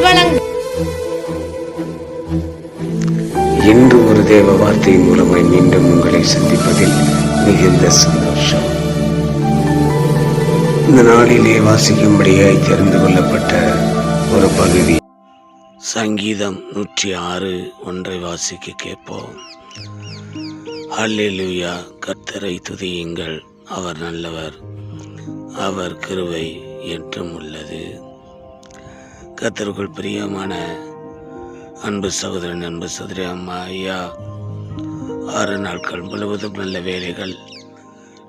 வழங்கும் இன்று ஒரு தேவ வார்த்தை மூலமாய் மீண்டும் உங்களை சந்திப்பதில் மிகுந்த சந்தோஷம். இந்த நாளிலே வாசிக்கும்படியாய் தெரிந்து கொள்ளப்பட்ட ஒரு பகுதி. சங்கீதம் நூற்றி ஆறு ஒன்றை வாசிக்க கேட்போம். ஹல்லேலூயா கர்த்தரை துதியுங்கள். அவர் நல்லவர். அவர் கிருவை என்றும் உள்ளது. கர்த்தருக்குள் பிரியமான அன்பு சகோதரன் அன்பு சகோதரி அம்மா ஐயா. ஆறு நாட்கள் முழுவதும் நல்ல வேலைகள்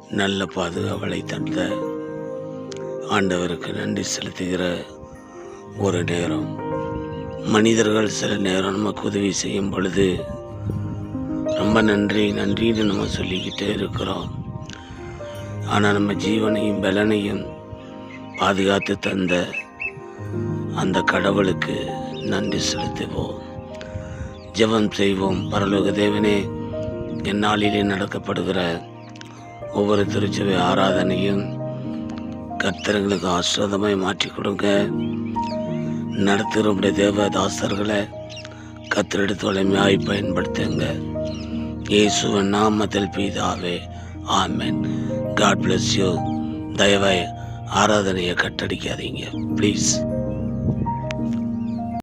நல்ல பாதுகாவலை தந்த ஆண்டவருக்கு நன்றி செலுத்துகிற ஒரு நேரம். மனிதர்கள் சில நேரம் நமக்கு உதவி செய்யும் பொழுது ரொம்ப நன்றி நன்றின்னு நம்ம சொல்லிக்கிட்டே இருக்கிறோம். ஆனால் நம்ம ஜீவனையும் பலனையும் பாதுகாத்து தந்த அந்த கடவுளுக்கு நன்றி செலுத்துவோம். ஜெபம் செய்வோம். பரலோக தேவனே எந்நாளிலே நடக்கப்படுகிற ஒவ்வொரு திருச்சபை ஆராதனையும் கர்த்தர்களுக்கு ஆசிரதமாய் மாற்றி கொடுங்க. நடத்துகிற தேவதாசர்களை தாசர்களை கத்தரெடுத்து பயன்படுத்துங்க. இயேசுவன் நாமத்தில் பீதாவே ஆமேன். காட் பிளஸ் யூ தயவாய் ஆராதனையை கட்டடிக்காதீங்க. ப்ளீஸ்